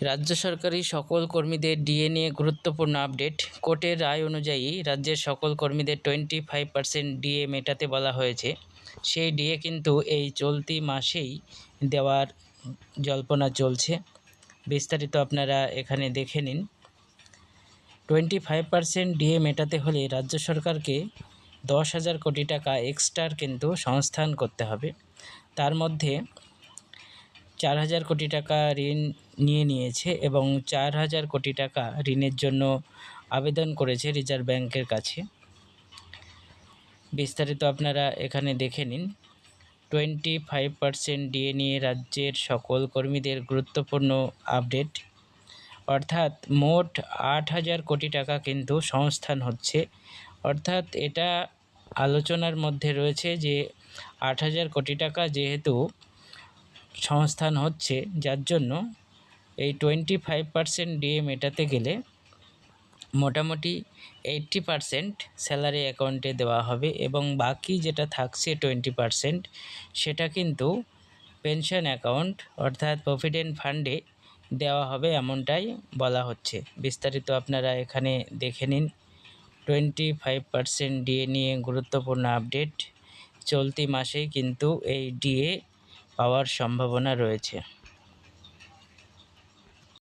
রাজ্য সরকারি সকল কর্মীদের ডিএ নিয়ে গুরুত্বপূর্ণ আপডেট। কোর্টের রায় অনুযায়ী রাজ্যের সকল কর্মীদের টোয়েন্টি ফাইভ পার্সেন্ট ডিএ মেটাতে বলা হয়েছে। সেই ডিএ কিন্তু এই চলতি মাসেই দেওয়ার জল্পনা চলছে। বিস্তারিত আপনারা এখানে দেখে নিন। টোয়েন্টি ফাইভ পার্সেন্ট ডিএ মেটাতে হলে রাজ্য সরকারকে দশ হাজার কোটি টাকা এক্সট্রার কিন্তু সংস্থান করতে হবে। তার মধ্যে চার হাজার কোটি টাকা ঋণ নিয়ে নিয়েছে এবং চার হাজার কোটি টাকা ঋণের জন্য আবেদন করেছে রিজার্ভ ব্যাংকের কাছে। বিস্তারিত আপনারা এখানে দেখে নিন। টোয়েন্টি ফাইভ পার্সেন্ট ডিএ নিয়ে রাজ্যের সকল কর্মীদের গুরুত্বপূর্ণ আপডেট। অর্থাৎ মোট আট হাজার কোটি টাকা কিন্তু সংস্থান হচ্ছে। অর্থাৎ এটা আলোচনার মধ্যে রয়েছে যে আট হাজার কোটি টাকা যেহেতু সংস্থান হচ্ছে, যার জন্য এই টোয়েন্টি ফাইভ পার্সেন্ট ডিএ মেটাতে গেলে মোটামুটি এইট্টি পারসেন্ট স্যালারি অ্যাকাউন্টে দেওয়া হবে এবং বাকি যেটা থাকছে টোয়েন্টি পারসেন্ট সেটা কিন্তু পেনশন অ্যাকাউন্ট অর্থাৎ প্রভিডেন্ট ফান্ডে দেওয়া হবে এমনটাই বলা হচ্ছে। বিস্তারিত আপনারা এখানে দেখে নিন। টোয়েন্টি ফাইভ পারসেন্ট ডিএ নিয়ে গুরুত্বপূর্ণ আপডেট। চলতি মাসেই কিন্তু এই ডিএ পাওয়ার সম্ভাবনা রয়েছে।